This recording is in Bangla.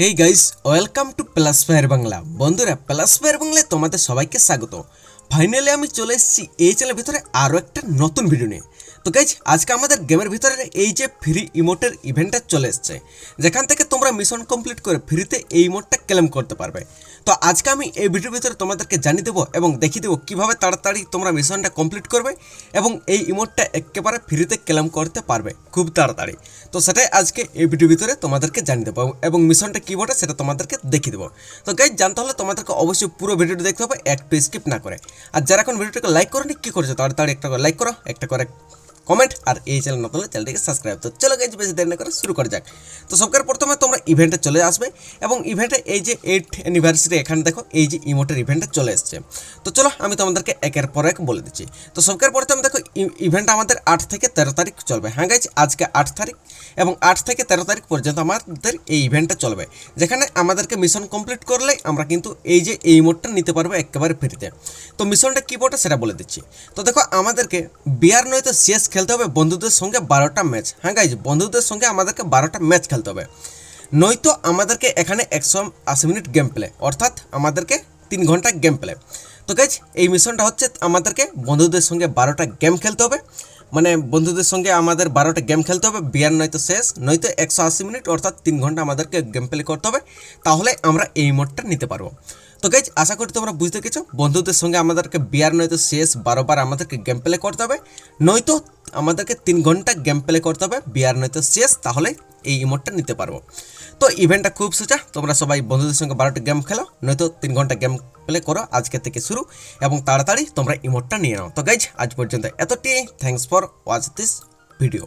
Hey guys welcome to plus fire Bangla বন্ধুরা প্লাস ফায়ার বাংলায় তোমাদের সবাইকে স্বাগত। ফাইনালি আমি চলে এসেছি এই চ্যানেলের ভিতরে আরও একটা নতুন ভিডিও নিয়ে। তো গাইজ আজকে আমাদের গেমের ভিতরে এই যে ফ্রি ইমোটের ইভেন্টটা চলে এসছে, যেখান থেকে তোমরা মিশন কমপ্লিট করে ফ্রিতে এই ইমোটটা ক্লেম করতে পারবে। তো আজকে আমি এই ভিডিওর ভিতরে তোমাদেরকে জানিয়ে দেবো এবং দেখিয়ে দেবো কীভাবে তাড়াতাড়ি তোমরা মিশনটা কমপ্লিট করবে এবং এই ইমোটটা একেবারে ফ্রিতে ক্লেম করতে পারবে, খুব তাড়াতাড়ি। তো সেটাই আজকে এই ভিডিওর ভিতরে তোমাদেরকে জানিয়ে দেবো এবং মিশনটা কী বটে সেটা তোমাদেরকে দেখিয়ে দেবো। তো গাইজ জানতে হলে তোমাদেরকে অবশ্যই পুরো ভিডিওটি দেখতে হবে, একটু স্কিপ না করে। আর যারা এখন ভিডিওটাকে লাইক করোনি, কী করছ? তাড়াতাড়ি একটা করে লাইক করো, একটা করে কমেন্ট আর এই চ্যানেল নতুন চ্যানেলটিকে সাবস্ক্রাইব তো চলো গাইজ বেশি দেরি না করে শুরু করা যাক। তো সবকার প্রথমে তোমরা ইভেন্টে চলে আসবে এবং ইভেন্টে এই যে এইট অ্যানিভার্সারি এখানে দেখো, এই যে ইমোটের ইভেন্টে চলে এসছে। তো চলো আমি তোমাদেরকে একের পর এক বলে দিচ্ছি। তো সবকার প্রথমে দেখো ইভেন্ট আমাদের আট থেকে তেরো তারিখ চলবে। হ্যাঁ গাইজ আজকে আট তারিখ এবং আট থেকে তেরো তারিখ পর্যন্ত আমাদের এই ইভেন্টটা চলবে। যেখানে আমাদেরকে মিশন কমপ্লিট করলে আমরা কিন্তু এই যে এই মোডটা নিতে পারব একেবারে ফ্রিতে তো। মিশনটা কী বটে সেটা বলে দিচ্ছি। তো দেখো, আমাদেরকে বিয়ার নয়তো শেষ খেলতে হবে বন্ধুদের সঙ্গে বারোটা ম্যাচ হ্যাঁ গাইজ বন্ধুদের সঙ্গে আমাদেরকে বারোটা ম্যাচ খেলতে হবে। নয়তো আমাদেরকে এখানে একশো আশি মিনিট গেম প্লে অর্থাৎ আমাদেরকে তিন ঘণ্টা গেম প্লে তো গাইজ এই মিশনটা হচ্ছে আমাদেরকে বন্ধুদের সঙ্গে বারোটা গেম খেলতে হবে। মানে বন্ধুদের সঙ্গে আমাদের বারোটা গেম খেলতে হবে, বিয়ার নয়তো শেষ, নয়তো একশো আশি মিনিট অর্থাৎ তিন ঘণ্টা আমাদেরকে গেম প্লে করতে হবে। তাহলে আমরা এই মোডটা নিতে পারব। তো গাইজ আশা করি তোমরা বুঝতে পেরেছ, বন্ধুদের সঙ্গে আমাদেরকে বিয়ার নয়তো শেষ বারোবার আমাদেরকে গেম প্লে করতে হবে। নয়তো আমাদেরকে তিন ঘণ্টা গেম প্লে করতে হবে বিয়ার নয়তো শেষ তাহলে এই ইমোটটা নিতে পারব। তো ইভেন্টটা খুব সোজা, তোমরা সবাই বন্ধুদের সঙ্গে বারোটা গেম খেলো, নয়তো তিন ঘণ্টা গেম প্লে করো, আজকে থেকে শুরু, এবং তাড়াতাড়ি তোমরা ইমোটটা নিয়ে নাও। তো গাইজ আজ পর্যন্ত এতটি। Thanks for watch this video